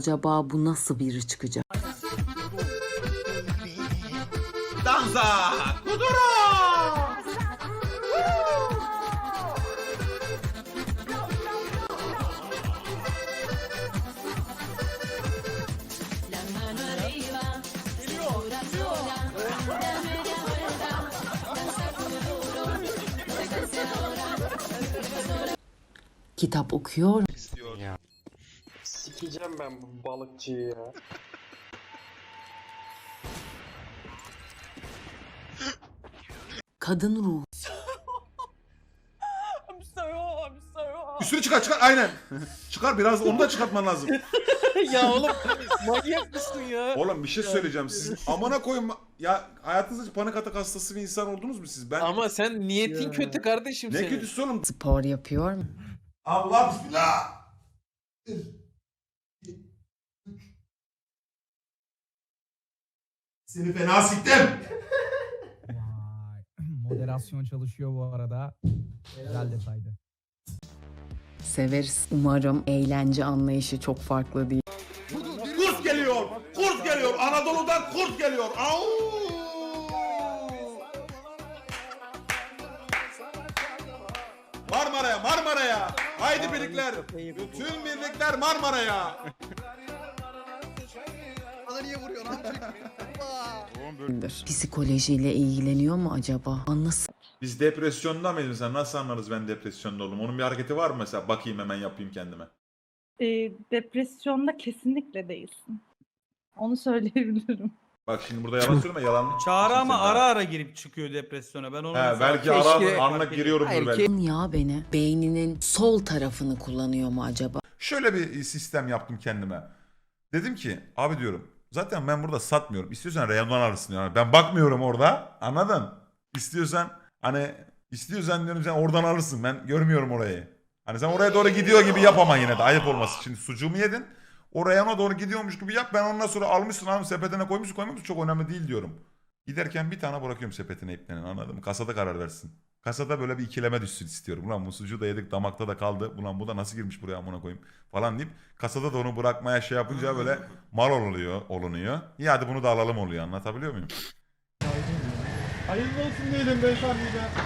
Acaba bu nasıl biri çıkacak? Danza Kuduro. Kitap okuyor Sikeceğim ben bu balıkçıyı ya. kadın ruhu I'm so hot, I'm so hot. Üstünü çıkar çıkar aynen. çıkar biraz onu da çıkartman lazım. ya oğlum manyak mısın ya? Oğlum bir şey söyleyeceğim siz amına koyun ya hayatınızda hiç panik atak hastası bir insan oldunuz mu siz? Ben Ama sen niyetin kötü kardeşim ne senin. kötüsü oğlum? spor yapıyor mu? Allah bismillah. Seni fena siktim. Vay. Moderasyon çalışıyor bu arada. Güzel detaydı. Severiz. Umarım eğlence anlayışı çok farklı değil. Kurt geliyor. Kurt geliyor. Anadolu'dan kurt geliyor. Au! Marmara'ya, Marmara'ya. Haydi birlikler. Bütün birlikler Marmara'ya. Psikolojiyle ilgileniyor mu acaba? Anlasın. Biz depresyonda mıyız mesela? Nasıl anlarız ben depresyonda oldum? Onun bir hareketi var mı mesela? Bakayım hemen yapayım kendime. e, depresyonda kesinlikle değilsin. Onu söyleyebilirim. Bak şimdi burada yalan söyleme yalan. Çağrı ama ara ara girip çıkıyor depresyona. Ben onu He, mesela- belki Keşke- ara anlık giriyorumdur Hayır, belki. Ya beni beyninin sol tarafını kullanıyor mu acaba? Şöyle bir sistem yaptım kendime. Dedim ki abi diyorum zaten ben burada satmıyorum. İstiyorsan reyondan alırsın yani. Ben bakmıyorum orada. Anladın? İstiyorsan hani istiyorsan diyorum sen oradan alırsın. Ben görmüyorum orayı. Hani sen oraya doğru gidiyor gibi yap ama yine de ayıp olmasın. Şimdi sucuğumu yedin. Oraya ona doğru gidiyormuş gibi yap. Ben ondan sonra almışsın abi sepetine koymuşsun koymamışsın çok önemli değil diyorum. Giderken bir tane bırakıyorum sepetine iplerin anladın mı? Kasada karar versin. Kasada böyle bir ikileme düşsün istiyorum. Ulan bu sucuğu da yedik damakta da kaldı. Ulan bu da nasıl girmiş buraya amına koyayım falan deyip kasada da onu bırakmaya şey yapınca böyle mal oluyor, olunuyor. İyi hadi bunu da alalım oluyor anlatabiliyor muyum? Hayırlı olsun diyelim beyefendi de.